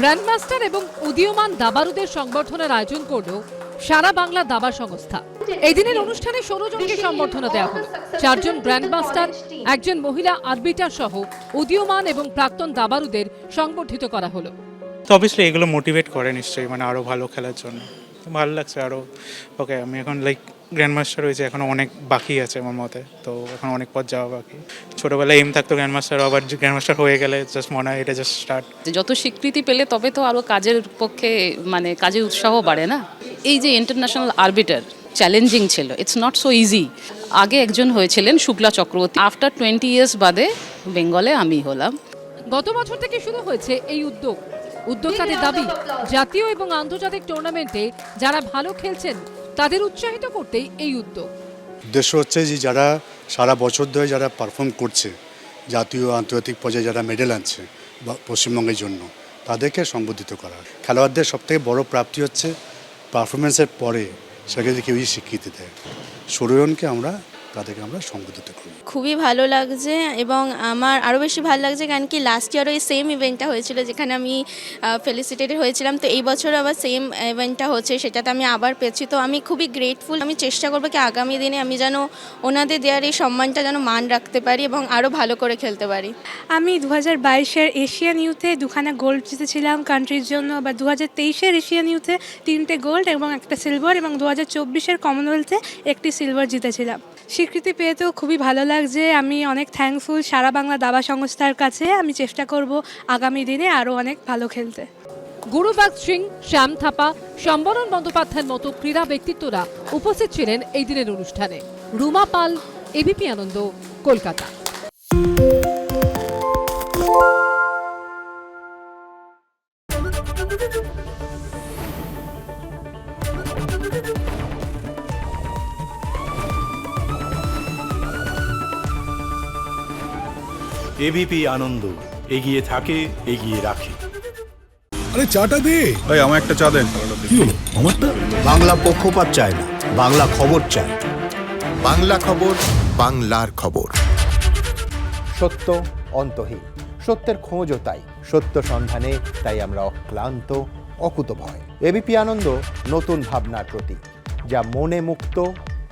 Grandmaster এবং উদীয়মান দাবারুদের সংবর্ধনার আয়োজন করল সারা বাংলা দাবা সংস্থা। এই দিনের অনুষ্ঠানে ষোলো জনকে সম্বর্ধনা দেওয়া হল। চারজন গ্র্যান্ডমাস্টার একজন মহিলা আরবিটার সহ উদীয়মান এবং প্রাক্তন দাবারুদের সংবর্ধিত করা হলো। তো অবভিয়াসলি এগুলো মোটিভেট করে নিশ্চয়ই মানে আরও ভালো খেলার জন্য। ভালো লাগছে আরও ওকে আমি এখন লাইক গ্র্যান্ড মাস্টার হয়েছে এখনও অনেক বাকি আছে আমার মতে তো এখন অনেক পথ যাওয়া বাকি। ছোটোবেলায় এম থাকতো গ্র্যান্ড মাস্টার আবার গ্র্যান্ড মাস্টার হয়ে গেলে জাস্ট মনে হয় এটা জাস্ট স্টার্ট যত স্বীকৃতি পেলে তবে তো আরও কাজের পক্ষে মানে কাজের উৎসাহ বাড়ে না? এই যে ইন্টারন্যাশনাল আরবিটার চ্যালেঞ্জিং ছিল ইটস নট সো ইজি আগে একজন হয়েছিলেন Shukla Chakraborty. After twenty years বাদে বেঙ্গলে আমি হলাম। গত বছর থেকে শুরু হয়েছে এই উদ্যোগ। উদ্যোক্তাদের দাবি জাতীয় এবং আন্তর্জাতিক টুর্নামেন্টে যারা ভালো খেলছেন তাদের উৎসাহিত করতেই এই উদ্যোগ। উদ্দেশ্য হচ্ছে যে যারা সারা বছর ধরে যারা পারফর্ম করছে জাতীয় আন্তর্জাতিক পর্যায়ে যারা মেডেল আনছে বা পশ্চিমবঙ্গের জন্য তাদেরকে সম্বোধিত করা। খেলোয়াড়দের সবথেকে বড় প্রাপ্তি হচ্ছে পারফরমেন্সের পরে সেটাকে কেউই স্বীকৃতি দেয়। ষোলোজনকে আমরা তাদেরকে আমরা সম্বোধিত করি। খুবই ভালো লাগছে এবং আমার আরও বেশি ভালো লাগছে কারণ কি লাস্ট ইয়ারও এই সেম ইভেন্টটা হয়েছিল যেখানে আমি ফেলিসিটেটেড হয়েছিলাম। তো এই বছর আবার সেম ইভেন্টটা হচ্ছে সেটাতে আমি আবার পেয়েছি। তো আমি খুবই গ্রেটফুল আমি চেষ্টা করব কি আগামী দিনে আমি যেন ওনাদের দেওয়ার এই সম্মানটা যেন মান রাখতে পারি এবং আরও ভালো করে খেলতে পারি। আমি দু হাজার বাইশের এশিয়ান ইউথে দুখানা গোল্ড জিতেছিলাম কান্ট্রির জন্য আবার দু হাজার তেইশের এশিয়ান ইউথে তিনটে গোল্ড এবং একটা সিলভার এবং দু হাজার চব্বিশের কমনওয়েলথে একটি সিলভার জিতেছিলাম। স্বীকৃতি পেয়ে তো খুবই ভালো লাগছে। আমি অনেক থ্যাঙ্কফুল সারা বাংলা দাবা সংস্থার কাছে। আমি চেষ্টা করব আগামী দিনে আরও অনেক ভালো খেলতে। গুরুবাগ সিং, শ্যাম থাপা, সম্বরণ বন্দ্যোপাধ্যায়ের মতো ক্রীড়া ব্যক্তিত্বরা উপস্থিত ছিলেন এই দিনের অনুষ্ঠানে। রুমা পাল এবিপি আনন্দ, কলকাতা। এবিপি আনন্দ এগিয়ে থাকে এগিয়ে রাখে। আরে চাটা দে। ভাই আমার একটা চা দেন। কি হলো? আমারটা? বাংলা পক্ষপাত চায় না বাংলা খবর চায়। বাংলা খবর বাংলার খবর। সত্য অন্তহীন সত্যের খোঁজও তাই। সত্য সন্ধানে তাই আমরা অক্লান্ত অকুতভয়। এবিপি আনন্দ নতুন ভাবনার প্রতীক যা মনে মুক্ত